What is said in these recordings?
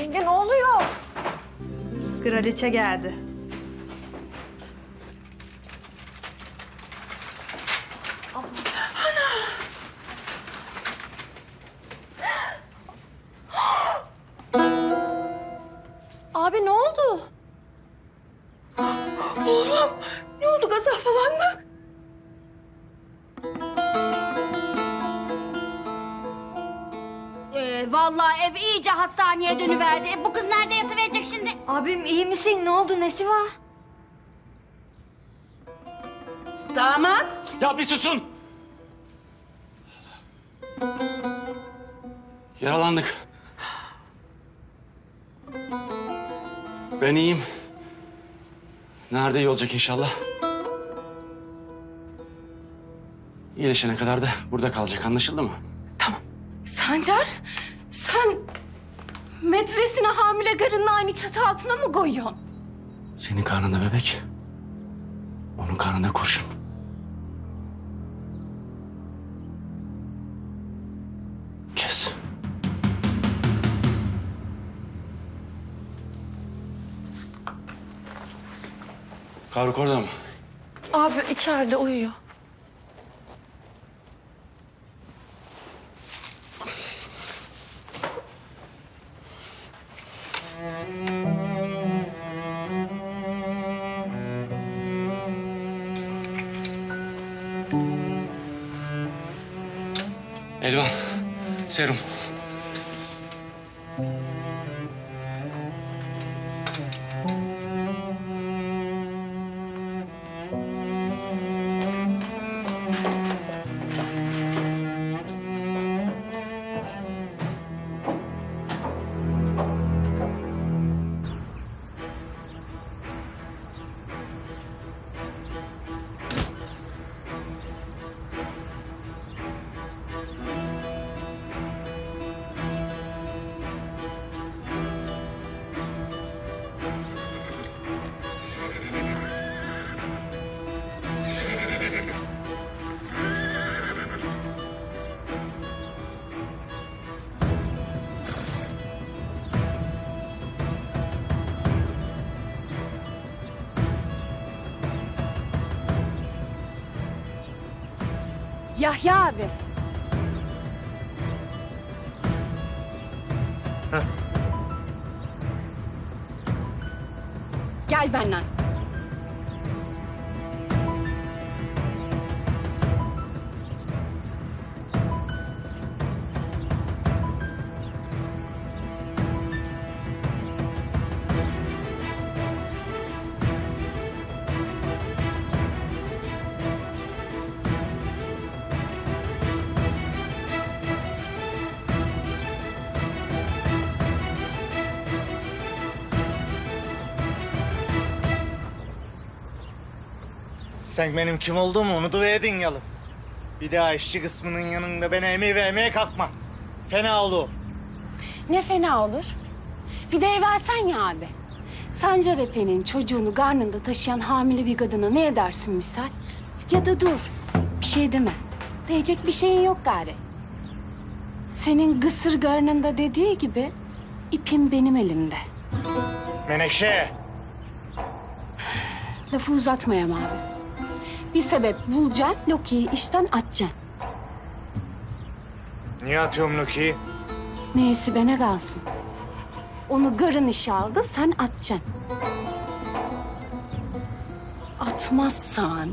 Yenge ne oluyor? Kraliçe geldi. Nerede iyi olacak inşallah. İyileşene kadar da burada kalacak anlaşıldı mı? Sancar, sen metresine hamile karınla aynı çatı altına mı koyuyorsun? Senin karnında bebek. Onun karnında kurşun. Kavruk orada mı? Abi içeride uyuyor. Elvan, serum. Yahya abi. Gel benden. Sen benim kim olduğumu unutuverdin yalım. Bir daha işçi kısmının yanında bana emir vermeye kalkma. Fena olur. Ne fena olur. Bir de versen ya abi. Sancar Efe'nin çocuğunu karnında taşıyan hamile bir kadına ne edersin misal? Ya da dur, bir şey deme. Diyecek bir şeyin yok gari. Senin gısır karnında dediği gibi ipim benim elimde. Menekşe. Lafı uzatmayayım abi. Bir sebep bulacaksın, Loki'yi işten atacaksın. Niye atıyorum Loki'yi? Neyse bana kalsın. Onu garın işe aldı, sen atacaksın. Atmazsan...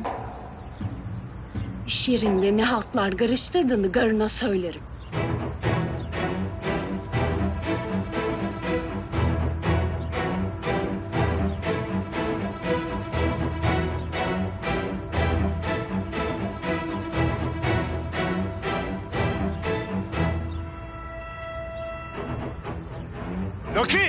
...iş yerinde ne haltlar karıştırdığını garına söylerim. Loki!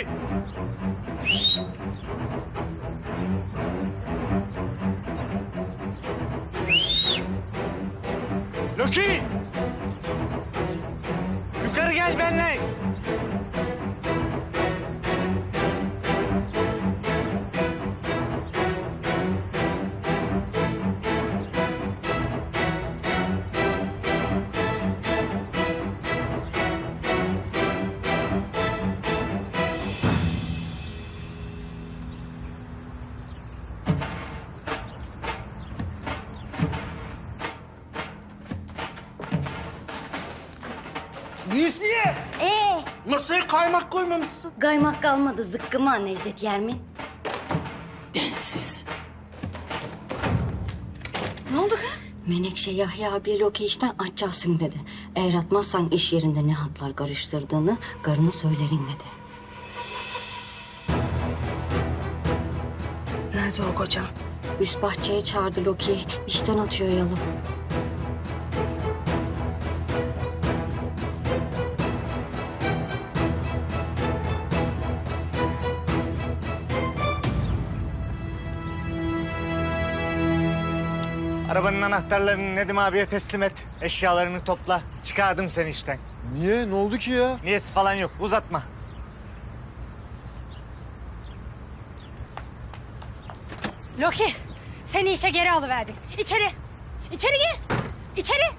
Kaymak koymamışsın. kaymak kalmadı zıkkıma Necdet Yermin. Densiz. Ne oldu kız? Menekşe Yahya abiye Loki işten açacaksın dedi. Eğer atmazsan iş yerinde ne hatlar karıştırdığını karına söylerin dedi. Nerede o koca? Üst bahçeye çağırdı Loki. İşten atıyor yalım. Arabanın anahtarlarını Nedim abiye teslim et. Eşyalarını topla. Çıkardım seni işten. Niye? Ne oldu ki ya? Niyesi falan yok. Uzatma. Loki, seni işe geri alıverdik. İçeri. İçeri gir. İçeri.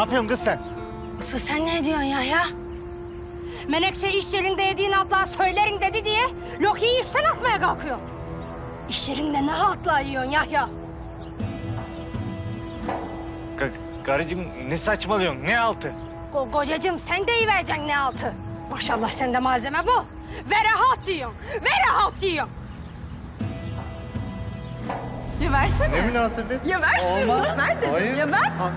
Yapıyorsun kız sen? Asıl sen ne diyorsun ya ya? Menekşe iş yerinde yediğin atlar söylerin dedi diye Loki'yi işten atmaya kalkıyor. İş yerinde ne hatla yiyorsun Yahya? Ka- karıcığım ne saçmalıyorsun? Ne altı? Ko kocacığım sen de iyi vereceksin ne altı. Maşallah sende malzeme bu. Vere halt diyorsun. Vere halt diyorsun. Ya versene. Ne münasebet? Ya ver şunu. Olmaz. Ver dedim. Hayır. Ya ver. Ha-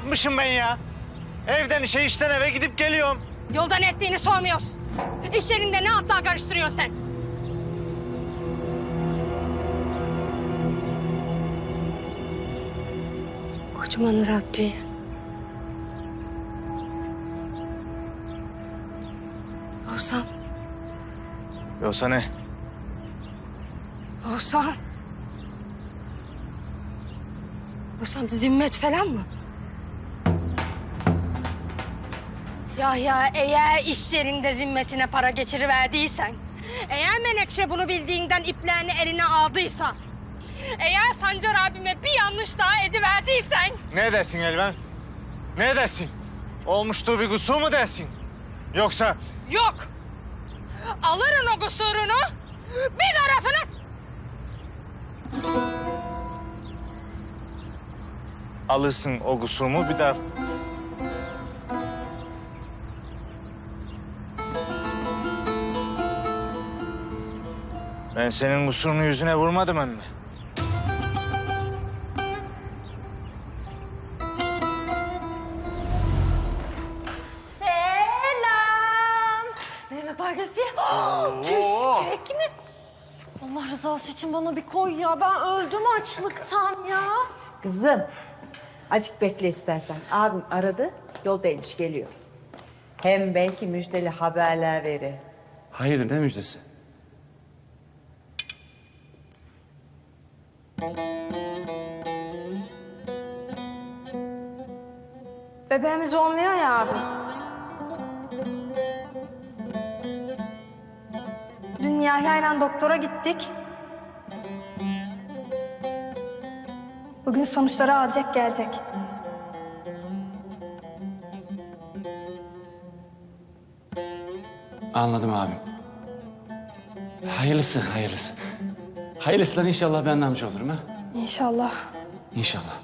yapmışım ben ya? Evden işe işten eve gidip geliyorum. Yolda ne ettiğini sormuyoruz. İş yerinde ne atlar karıştırıyorsun sen? Kocaman Rabbi. Olsam, Yoksa ne? olsam. Olsam zimmet falan mı? Ya ya eğer iş yerinde zimmetine para geçiriverdiysen, eğer Menekşe bunu bildiğinden iplerini eline aldıysa, eğer Sancar abime bir yanlış daha ediverdiysen, Ne dersin Elvan? Ne dersin? Olmuştuğu bir kusur mu dersin? Yoksa yok. Alırın o kusurunu, bir tarafını alırsın o kusurumu bir daha... Ben senin kusurunu yüzüne vurmadım emmi. Selam. Var Gözde? Keşkek mi? Allah rızası için bana bir koy ya. Ben öldüm açlıktan ya. Kızım, acık bekle istersen. Abim aradı, yoldaymış, geliyor. Hem belki müjdeli haberler verir. Hayırdır ne müjdesi? Bebeğimiz olmuyor ya abi. Dün Yahya'yla doktora gittik. Bugün sonuçları alacak gelecek. Anladım abim. Hayırlısı hayırlısı. Hayırlısından inşallah ben de amca olurum ha. İnşallah. İnşallah.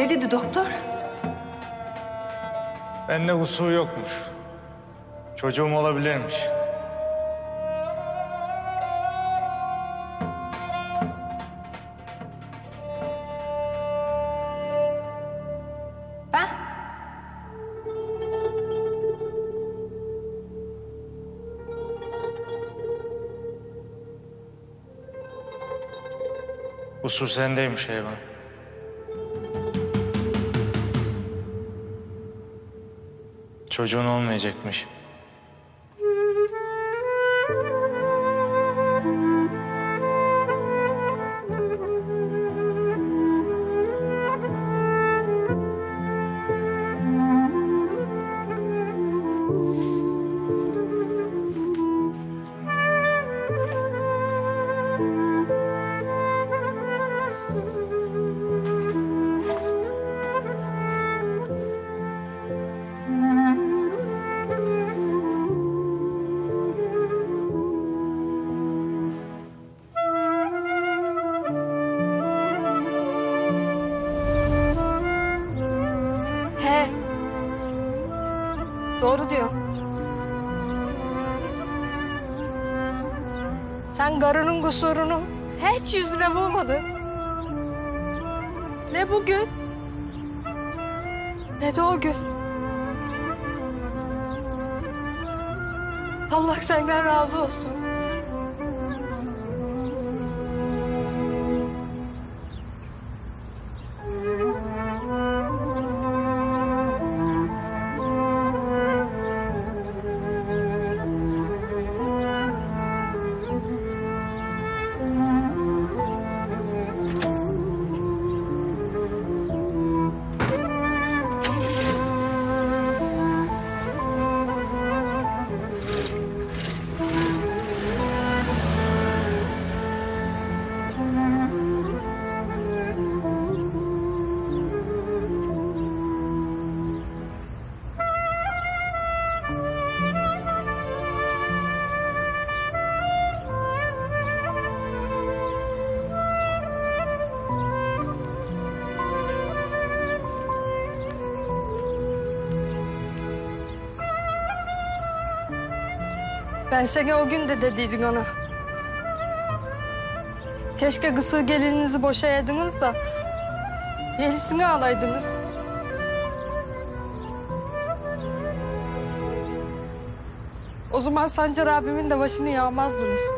Ne dedi doktor? Bende kusur yokmuş. Çocuğum olabilirmiş. Ben? Kusur sendeymiş Eyvan. Çocuğun olmayacakmış. Doğru diyor. Sen karının kusurunu hiç yüzüne vurmadın. Ne bugün? Ne de o gün. Allah senden razı olsun. Ben sana o gün de dediydim ona. Keşke kısır gelininizi boşayaydınız da yenisini alaydınız. O zaman Sancar abimin de başını yağmazdınız.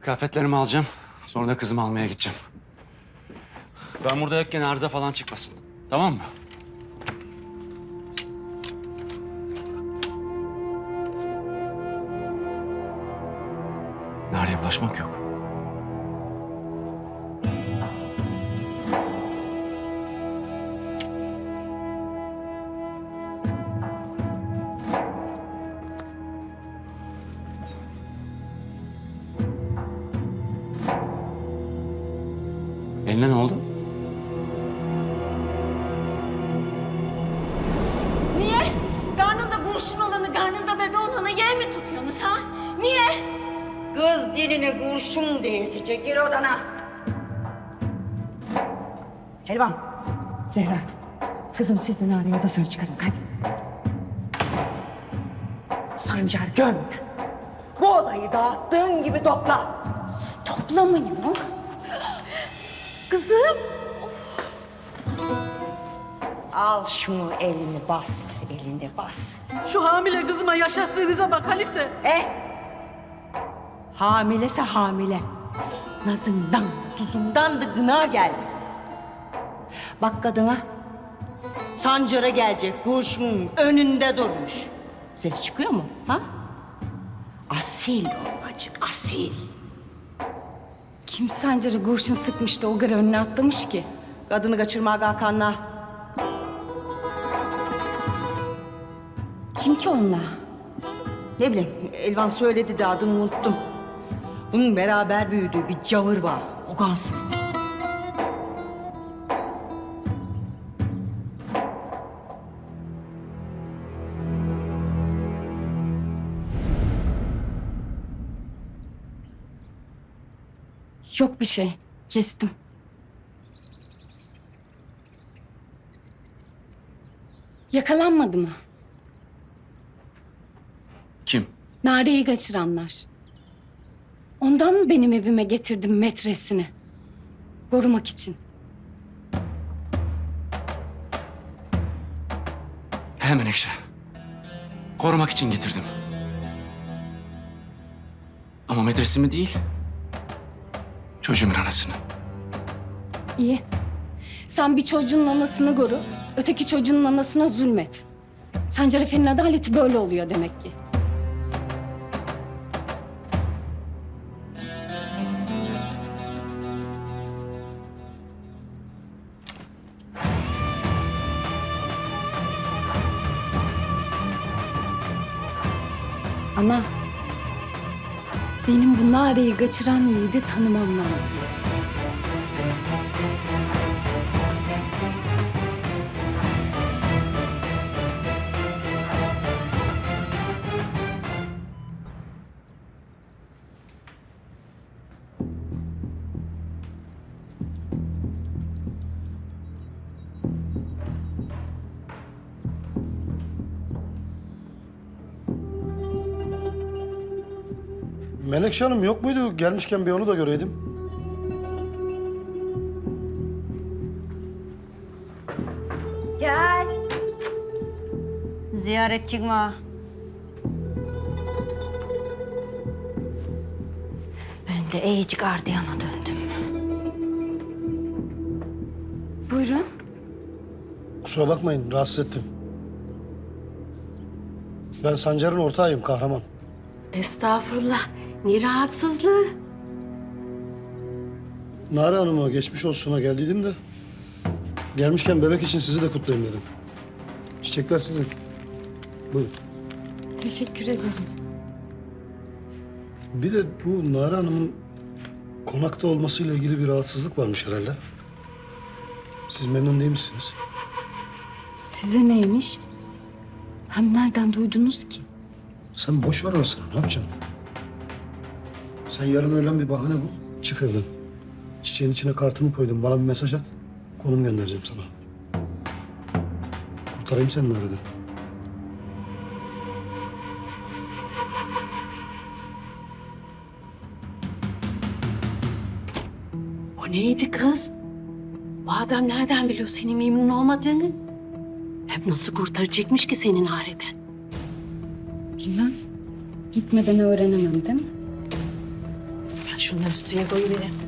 Kıyafetlerimi alacağım. Sonra da kızımı almaya gideceğim. Ben burada yokken arıza falan çıkmasın. Tamam mı? Nereye bulaşmak yok. Elvan, Zehra. Kızım siz de Nari'yi odasına çıkarın hadi. Sancar görme. Bu odayı dağıttığın gibi topla. Toplamayın mı? Kızım. Al şunu elini bas, elini bas. Şu hamile kızıma yaşattığınıza bak Halise. E? Hamilese hamile. Nazından da tuzundan da gına geldi. Bak kadına. Sancara gelecek kurşunun önünde durmuş. Ses çıkıyor mu? Ha? Asil olmacık, asil. Kim Sancar'a kurşun sıkmış da o gara önüne atlamış ki? Kadını kaçırma Hakan'la. Kim ki onunla? Ne bileyim, Elvan söyledi de adını unuttum. Bunun beraber büyüdüğü bir cavır var, ogansız. Yok bir şey. Kestim. Yakalanmadı mı? Kim? Nare'yi kaçıranlar. Ondan mı benim evime getirdim metresini? Korumak için. He Menekşe. Korumak için getirdim. Ama medresimi değil, çocuğumun anasını. İyi. Sen bir çocuğun anasını koru, öteki çocuğun anasına zulmet. Sancar Efe'nin adaleti böyle oluyor demek ki. Bu Nare'yi kaçıran yiğidi tanımam lazım. Menekşe Hanım yok muydu? Gelmişken bir onu da göreydim. Gel. Ziyaret çıkma. Ben de iyice gardiyana döndüm. Buyurun. Kusura bakmayın rahatsız ettim. Ben Sancar'ın ortağıyım kahraman. Estağfurullah. Ne rahatsızlığı? Nare Hanım'a geçmiş olsuna geldiydim de... ...gelmişken bebek için sizi de kutlayayım dedim. Çiçekler sizin. Buyurun. Teşekkür ederim. Bir de bu Nare Hanım'ın konakta olmasıyla ilgili bir rahatsızlık varmış herhalde. Siz memnun değil misiniz? Size neymiş? Hem nereden duydunuz ki? Sen boş ver orasını. Ne yapacaksın? Sen yarın öğlen bir bahane bul. Çık evden. Çiçeğin içine kartımı koydum. Bana bir mesaj at. Konum göndereceğim sana. Kurtarayım seni nerede? O neydi kız? Bu adam nereden biliyor senin memnun olmadığını? Hep nasıl kurtaracakmış ki senin hareden? Bilmem. Gitmeden öğrenemem değil mi? Şunları suya koyuvereyim.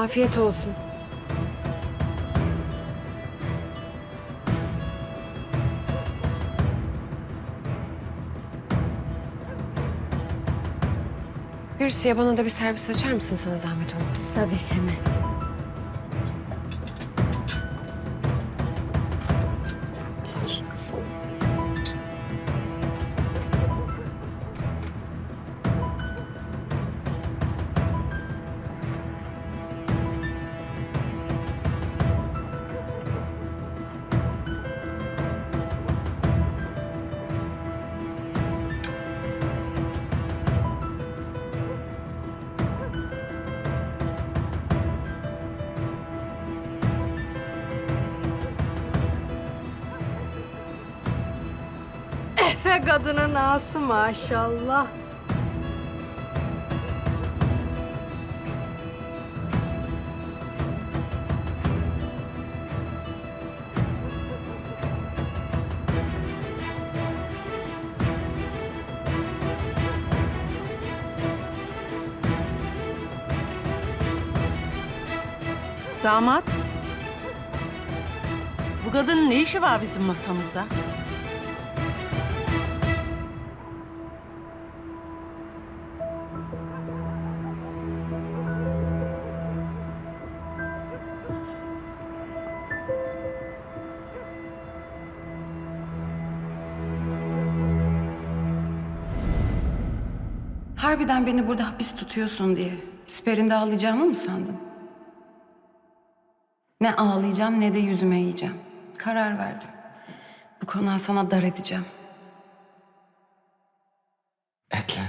Afiyet olsun. Hürsiye bana da bir servis açar mısın sana zahmet olmaz? Tabii hemen. maşallah. Damat. Bu kadının ne işi var bizim masamızda? Harbiden beni burada hapis tutuyorsun diye siperinde ağlayacağımı mı sandın? Ne ağlayacağım ne de yüzüme yiyeceğim. Karar verdim. Bu konağı sana dar edeceğim. Et lan.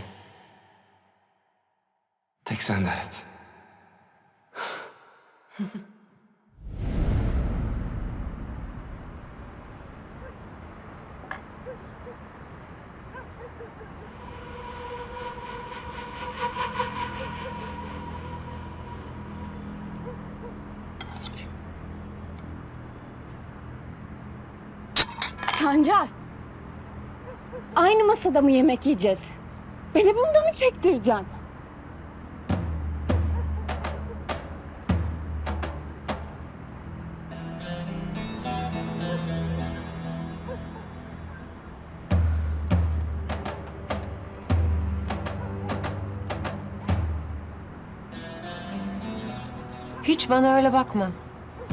Tek sen der et. Sancar. Aynı masada mı yemek yiyeceğiz? Beni bunda mı çektireceksin? Hiç bana öyle bakma.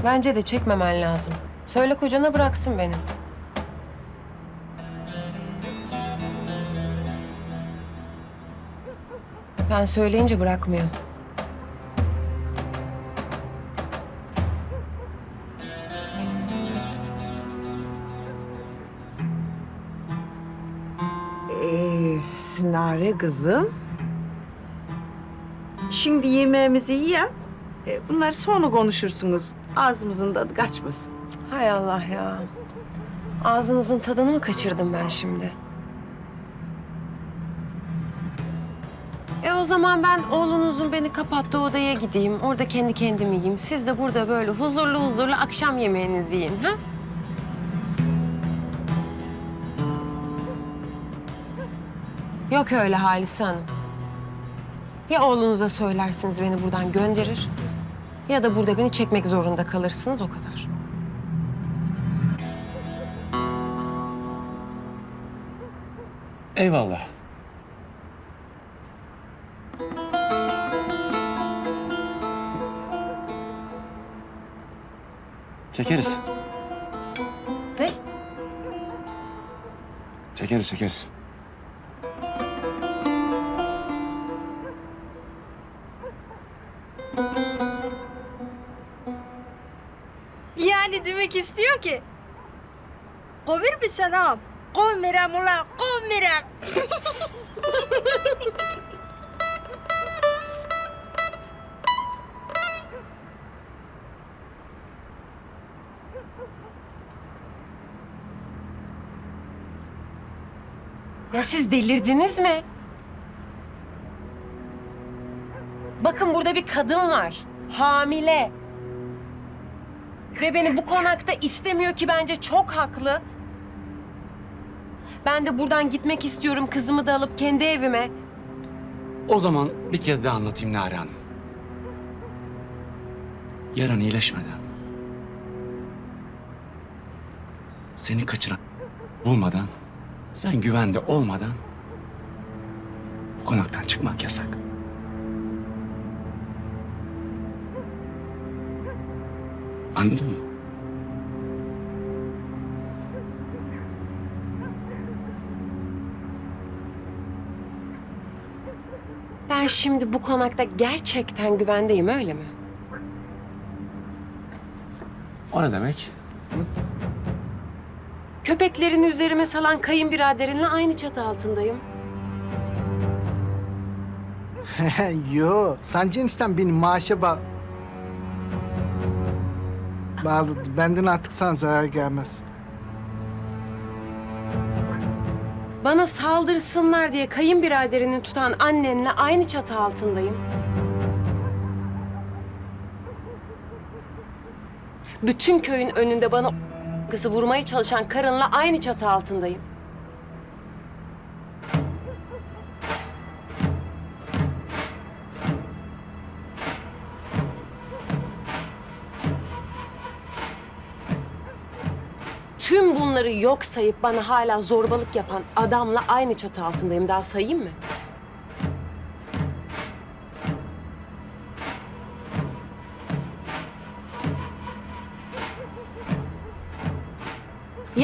Bence de çekmemen lazım. Söyle kocana bıraksın beni. Ben söyleyince bırakmıyor. Ee, Nare kızım. Şimdi yemeğimizi yiyelim. Ee, bunları sonra konuşursunuz. Ağzımızın tadı kaçmasın. Hay Allah ya. Ağzınızın tadını mı kaçırdım ben şimdi? Zaman ben oğlunuzun beni kapattığı odaya gideyim. Orada kendi kendimi yiyeyim. Siz de burada böyle huzurlu huzurlu akşam yemeğinizi yiyin. Ha? Yok öyle Halise Hanım. Ya oğlunuza söylersiniz beni buradan gönderir... ...ya da burada beni çekmek zorunda kalırsınız o kadar. Eyvallah. Çekeriz. Ne? Çekeriz, çekeriz. Yani demek istiyor ki. Komir misin ağam? Komirem ulan komirem. Ya siz delirdiniz mi? Bakın burada bir kadın var. Hamile. Ve beni bu konakta istemiyor ki bence çok haklı. Ben de buradan gitmek istiyorum kızımı da alıp kendi evime. O zaman bir kez daha anlatayım Nare Hanım. Yaran iyileşmeden... ...seni kaçıran bulmadan... ...sen güvende olmadan... ...bu konaktan çıkmak yasak. Anladın mı? Ben şimdi bu konakta gerçekten güvendeyim öyle mi? O ne demek? Köpeklerini üzerime salan kayınbiraderinle aynı çatı altındayım. Yo, Sancı enişten benim maaşa ba... bağlı. Benden artık sana zarar gelmez. Bana saldırsınlar diye kayınbiraderini tutan annenle aynı çatı altındayım. Bütün köyün önünde bana kızı vurmaya çalışan karınla aynı çatı altındayım. Tüm bunları yok sayıp bana hala zorbalık yapan adamla aynı çatı altındayım. Daha sayayım mı?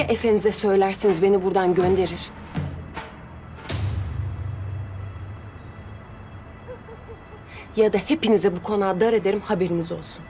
Efenize söylersiniz beni buradan gönderir. Ya da hepinize bu konağı dar ederim haberiniz olsun.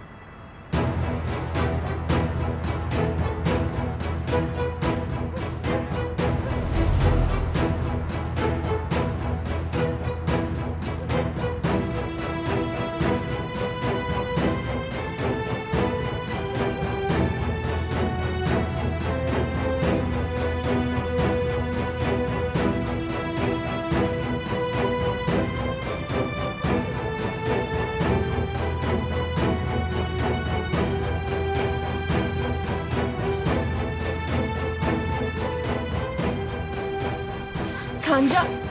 Sancar...